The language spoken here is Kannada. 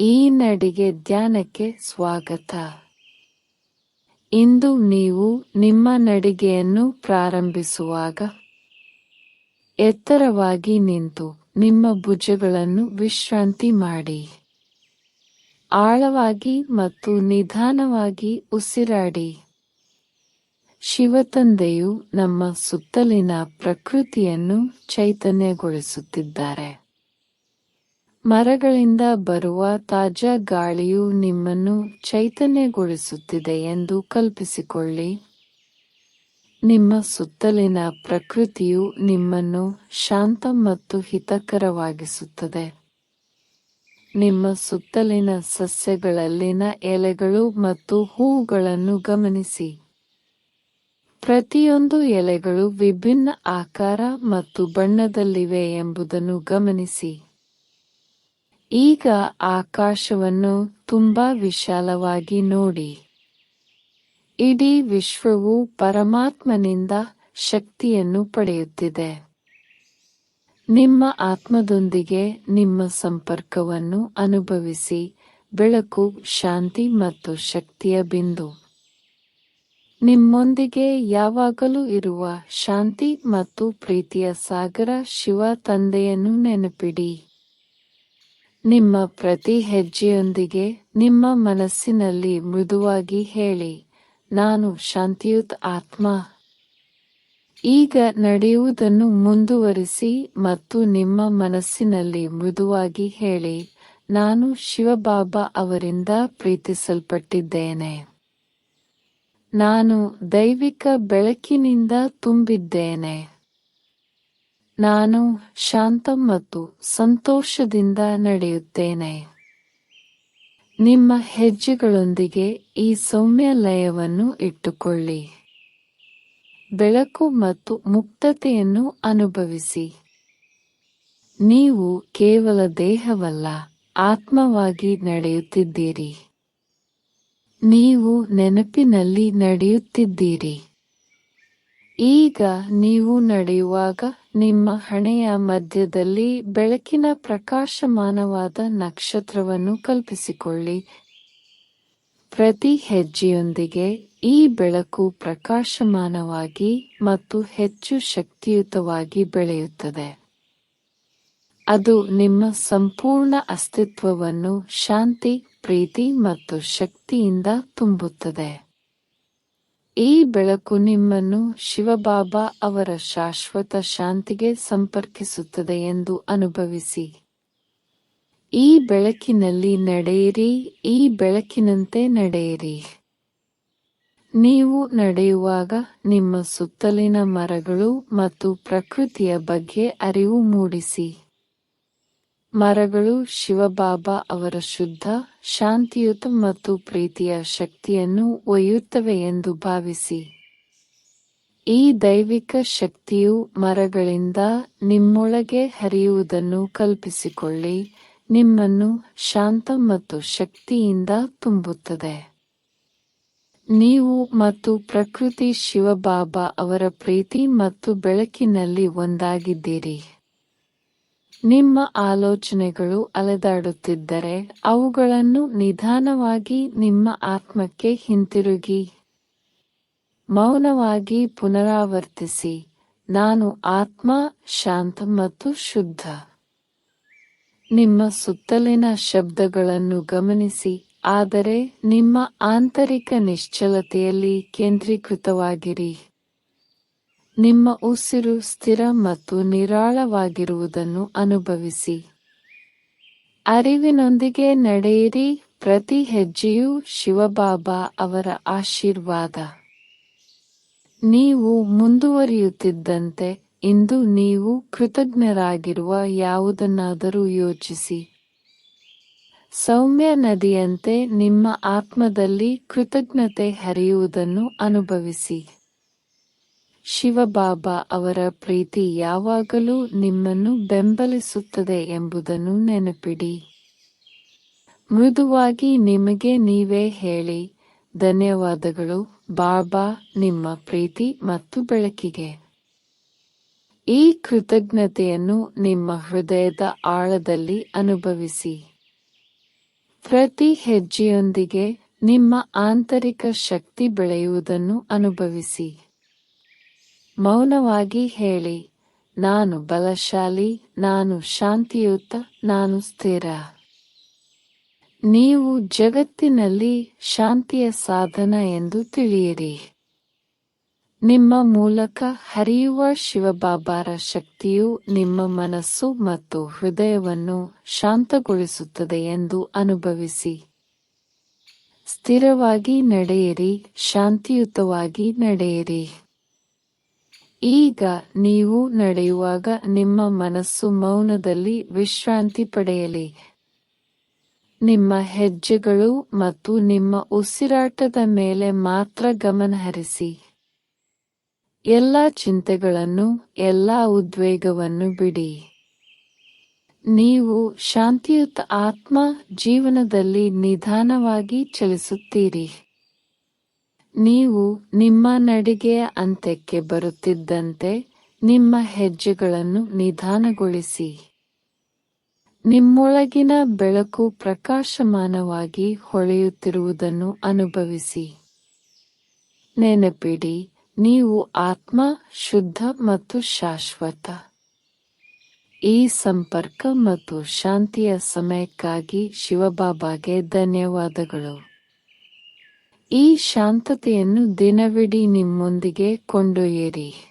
ಈ ನಡಿಗೆ ಧ್ಯಾನಕ್ಕೆ ಸ್ವಾಗತ. ಇಂದು ನೀವು ನಿಮ್ಮ ನಡಿಗೆಯನ್ನು ಪ್ರಾರಂಭಿಸುವಾಗ ಎತ್ತರವಾಗಿ ನಿಂತು ನಿಮ್ಮ ಭುಜಗಳನ್ನು ವಿಶ್ರಾಂತಿ ಮಾಡಿ. ಆಳವಾಗಿ ಮತ್ತು ನಿಧಾನವಾಗಿ ಉಸಿರಾಡಿ. ಶಿವತಂದೆಯು ನಮ್ಮ ಸುತ್ತಲಿನ ಪ್ರಕೃತಿಯನ್ನು ಚೈತನ್ಯಗೊಳಿಸುತ್ತಿದ್ದಾರೆ. ಮರಗಳಿಂದ ಬರುವ ತಾಜಾ ಗಾಳಿಯು ನಿಮ್ಮನ್ನು ಚೈತನ್ಯಗೊಳಿಸುತ್ತಿದೆ ಎಂದು ಕಲ್ಪಿಸಿಕೊಳ್ಳಿ. ನಿಮ್ಮ ಸುತ್ತಲಿನ ಪ್ರಕೃತಿಯು ನಿಮ್ಮನ್ನು ಶಾಂತ ಮತ್ತು ಹಿತಕರವಾಗಿಸುತ್ತದೆ. ನಿಮ್ಮ ಸುತ್ತಲಿನ ಸಸ್ಯಗಳಲ್ಲಿನ ಎಲೆಗಳು ಮತ್ತು ಹೂವುಗಳನ್ನು ಗಮನಿಸಿ. ಪ್ರತಿಯೊಂದು ಎಲೆಗಳು ವಿಭಿನ್ನ ಆಕಾರ ಮತ್ತು ಬಣ್ಣದಲ್ಲಿವೆ ಎಂಬುದನ್ನು ಗಮನಿಸಿ. ಈಗ ಆಕಾಶವನ್ನು ತುಂಬಾ ವಿಶಾಲವಾಗಿ ನೋಡಿ. ಇಡೀ ವಿಶ್ವವು ಪರಮಾತ್ಮನಿಂದ ಶಕ್ತಿಯನ್ನು ಪಡೆಯುತ್ತಿದೆ. ನಿಮ್ಮ ಆತ್ಮದೊಂದಿಗೆ ನಿಮ್ಮ ಸಂಪರ್ಕವನ್ನು ಅನುಭವಿಸಿ, ಬೆಳಕು, ಶಾಂತಿ ಮತ್ತು ಶಕ್ತಿಯ ಬಿಂದು. ನಿಮ್ಮೊಂದಿಗೆ ಯಾವಾಗಲೂ ಇರುವ ಶಾಂತಿ ಮತ್ತು ಪ್ರೀತಿಯ ಸಾಗರ ಶಿವ ತಂದೆಯನ್ನು ನೆನಪಿಡಿ. ನಿಮ್ಮ ಪ್ರತಿ ಹೆಜ್ಜೆಯೊಂದಿಗೆ ನಿಮ್ಮ ಮನಸ್ಸಿನಲ್ಲಿ ಮೃದುವಾಗಿ ಹೇಳಿ, ನಾನು ಶಾಂತಿಯುತ ಆತ್ಮ. ಈಗ ನಡೆಯುವುದನ್ನು ಮುಂದುವರಿಸಿ ಮತ್ತು ನಿಮ್ಮ ಮನಸ್ಸಿನಲ್ಲಿ ಮೃದುವಾಗಿ ಹೇಳಿ, ನಾನು ಶಿವಬಾಬಾ ಅವರಿಂದ ಪ್ರೀತಿಸಲ್ಪಟ್ಟಿದ್ದೇನೆ. ನಾನು ದೈವಿಕ ಬೆಳಕಿನಿಂದ ತುಂಬಿದ್ದೇನೆ. ನಾನು ಶಾಂತ ಮತ್ತು ಸಂತೋಷದಿಂದ ನಡೆಯುತ್ತೇನೆ. ನಿಮ್ಮ ಹೆಜ್ಜೆಗಳೊಂದಿಗೆ ಈ ಸೌಮ್ಯ ಲಯವನ್ನು ಇಟ್ಟುಕೊಳ್ಳಿ. ಬೆಳಕು ಮತ್ತು ಮುಕ್ತತೆಯನ್ನು ಅನುಭವಿಸಿ. ನೀವು ಕೇವಲ ದೇಹವಲ್ಲ, ಆತ್ಮವಾಗಿ ನಡೆಯುತ್ತಿದ್ದೀರಿ. ನೀವು ನೆನಪಿನಲ್ಲಿ ನಡೆಯುತ್ತಿದ್ದೀರಿ. ಈಗ ನೀವು ನಡೆಯುವಾಗ ನಿಮ್ಮ ಹಣೆಯ ಮಧ್ಯದಲ್ಲಿ ಬೆಳಕಿನ ಪ್ರಕಾಶಮಾನವಾದ ನಕ್ಷತ್ರವನ್ನು ಕಲ್ಪಿಸಿಕೊಳ್ಳಿ. ಪ್ರತಿ ಹೆಜ್ಜೆಯೊಂದಿಗೆ ಈ ಬೆಳಕು ಪ್ರಕಾಶಮಾನವಾಗಿ ಮತ್ತು ಹೆಚ್ಚು ಶಕ್ತಿಯುತವಾಗಿ ಬೆಳೆಯುತ್ತದೆ. ಅದು ನಿಮ್ಮ ಸಂಪೂರ್ಣ ಅಸ್ತಿತ್ವವನ್ನು ಶಾಂತಿ, ಪ್ರೀತಿ ಮತ್ತು ಶಕ್ತಿಯಿಂದ ತುಂಬುತ್ತದೆ. ಈ ಬೆಳಕು ನಿಮ್ಮನ್ನು ಶಿವಬಾಬಾ ಅವರ ಶಾಶ್ವತ ಶಾಂತಿಗೆ ಸಂಪರ್ಕಿಸುತ್ತದೆ ಎಂದು ಅನುಭವಿಸಿ. ಈ ಬೆಳಕಿನಲ್ಲಿ ನಡೆಯಿರಿ, ಈ ಬೆಳಕಿನಂತೆ ನಡೆಯಿರಿ. ನೀವು ನಡೆಯುವಾಗ ನಿಮ್ಮ ಸುತ್ತಲಿನ ಮರಗಳು ಮತ್ತು ಪ್ರಕೃತಿಯ ಬಗ್ಗೆ ಅರಿವು ಮೂಡಿಸಿ. ಮರಗಳು ಶಿವಬಾಬಾ ಅವರ ಶುದ್ಧ, ಶಾಂತಿಯುತ ಮತ್ತು ಪ್ರೀತಿಯ ಶಕ್ತಿಯನ್ನು ಒಯ್ಯುತ್ತವೆ ಎಂದು ಭಾವಿಸಿ. ಈ ದೈವಿಕ ಶಕ್ತಿಯು ಮರಗಳಿಂದ ನಿಮ್ಮೊಳಗೆ ಹರಿಯುವುದನ್ನು ಕಲ್ಪಿಸಿಕೊಳ್ಳಿ, ನಿಮ್ಮನ್ನು ಶಾಂತ ಮತ್ತು ಶಕ್ತಿಯಿಂದ ತುಂಬುತ್ತದೆ. ನೀವು ಮತ್ತು ಪ್ರಕೃತಿ ಶಿವಬಾಬಾ ಅವರ ಪ್ರೀತಿ ಮತ್ತು ಬೆಳಕಿನಲ್ಲಿ ಒಂದಾಗಿದ್ದೀರಿ. ನಿಮ್ಮ ಆಲೋಚನೆಗಳು ಅಲೆದಾಡುತ್ತಿದ್ದರೆ ಅವುಗಳನ್ನು ನಿಧಾನವಾಗಿ ನಿಮ್ಮ ಆತ್ಮಕ್ಕೆ ಹಿಂತಿರುಗಿ. ಮೌನವಾಗಿ ಪುನರಾವರ್ತಿಸಿ. ನಾನು ಆತ್ಮ, ಶಾಂತ ಮತ್ತು ಶುದ್ಧ. ನಿಮ್ಮ ಸುತ್ತಲಿನ ಶಬ್ದಗಳನ್ನು ಗಮನಿಸಿ, ಆದರೆ ನಿಮ್ಮ ಆಂತರಿಕ ನಿಶ್ಚಲತೆಯಲ್ಲಿ ಕೇಂದ್ರೀಕೃತವಾಗಿರಿ. ನಿಮ್ಮ ಉಸಿರು ಸ್ಥಿರ ಮತ್ತು ನಿರಾಳವಾಗಿರುವುದನ್ನು ಅನುಭವಿಸಿ. ಅರಿವಿನೊಂದಿಗೆ ನಡೆಯಿರಿ, ಪ್ರತಿ ಹೆಜ್ಜೆಯೂ ಶಿವಬಾಬಾ ಅವರ ಆಶೀರ್ವಾದ. ನೀವು ಮುಂದುವರಿಯುತ್ತಿದ್ದಂತೆ ಇಂದು ನೀವು ಕೃತಜ್ಞರಾಗಿರುವ ಯಾವುದನ್ನಾದರೂ ಯೋಚಿಸಿ. ಸೌಮ್ಯ ನದಿಯಂತೆ ನಿಮ್ಮ ಆತ್ಮದಲ್ಲಿ ಕೃತಜ್ಞತೆ ಹರಿಯುವುದನ್ನು ಅನುಭವಿಸಿ. ಶಿವಬಾಬಾ ಅವರ ಪ್ರೀತಿ ಯಾವಾಗಲೂ ನಿಮ್ಮನ್ನು ಬೆಂಬಲಿಸುತ್ತದೆ ಎಂಬುದನ್ನು ನೆನಪಿಡಿ. ಮೃದುವಾಗಿ ನಿಮಗೆ ನೀವೇ ಹೇಳಿ, ಧನ್ಯವಾದಗಳು ಬಾಬಾ ನಿಮ್ಮ ಪ್ರೀತಿ ಮತ್ತು ಬೆಳಕಿಗೆ. ಈ ಕೃತಜ್ಞತೆಯನ್ನು ನಿಮ್ಮ ಹೃದಯದ ಆಳದಲ್ಲಿ ಅನುಭವಿಸಿ. ಪ್ರತಿ ಹೆಜ್ಜೆಯೊಂದಿಗೆ ನಿಮ್ಮ ಆಂತರಿಕ ಶಕ್ತಿ ಬೆಳೆಯುವುದನ್ನು ಅನುಭವಿಸಿ. ಮೌನವಾಗಿ ಹೇಳಿ, ನಾನು ಬಲಶಾಲಿ, ನಾನು ಶಾಂತಿಯುತ, ನಾನು ಸ್ಥಿರ. ನೀವು ಜಗತ್ತಿನಲ್ಲಿ ಶಾಂತಿಯ ಸಾಧನ ಎಂದು ತಿಳಿಯಿರಿ. ನಿಮ್ಮ ಮೂಲಕ ಹರಿಯುವ ಶಿವಬಾಬಾರ ಶಕ್ತಿಯು ನಿಮ್ಮ ಮನಸ್ಸು ಮತ್ತು ಹೃದಯವನ್ನು ಶಾಂತಗೊಳಿಸುತ್ತದೆ ಎಂದು ಅನುಭವಿಸಿ. ಸ್ಥಿರವಾಗಿ ನಡೆಯಿರಿ, ಶಾಂತಿಯುತವಾಗಿ ನಡೆಯಿರಿ. ಈಗ ನೀವು ನಡೆಯುವಾಗ ನಿಮ್ಮ ಮನಸ್ಸು ಮೌನದಲ್ಲಿ ವಿಶ್ರಾಂತಿ ಪಡೆಯಲಿ. ನಿಮ್ಮ ಹೆಜ್ಜೆಗಳು ಮತ್ತು ನಿಮ್ಮ ಉಸಿರಾಟದ ಮೇಲೆ ಮಾತ್ರ ಗಮನಹರಿಸಿ ಎಲ್ಲ ಚಿಂತೆಗಳನ್ನು, ಎಲ್ಲ ಉದ್ವೇಗವನ್ನು ಬಿಡಿ. ನೀವು ಶಾಂತಿಯುತ ಆತ್ಮ ಜೀವನದಲ್ಲಿ ನಿಧಾನವಾಗಿ ಚಲಿಸುತ್ತೀರಿ. ನೀವು ನಿಮ್ಮ ನಡಿಗೆಯ ಅಂತ್ಯಕ್ಕೆ ಬರುತ್ತಿದ್ದಂತೆ ನಿಮ್ಮ ಹೆಜ್ಜೆಗಳನ್ನು ನಿಧಾನಗೊಳಿಸಿ. ನಿಮ್ಮೊಳಗಿನ ಬೆಳಕು ಪ್ರಕಾಶಮಾನವಾಗಿ ಹೊಳೆಯುತ್ತಿರುವುದನ್ನು ಅನುಭವಿಸಿ. ನೆನಪಿಡಿ, ನೀವು ಆತ್ಮ, ಶುದ್ಧ ಮತ್ತು ಶಾಶ್ವತ. ಈ ಸಂಪರ್ಕ ಮತ್ತು ಶಾಂತಿಯ ಸಮಯಕ್ಕಾಗಿ ಶಿವಬಾಬಾಗೆ ಧನ್ಯವಾದಗಳು. ಈ ಶಾಂತತೆಯನ್ನು ದಿನವಿಡೀ ನಿಮ್ಮೊಂದಿಗೆ ಕೊಂಡೊಯ್ಯಿರಿ.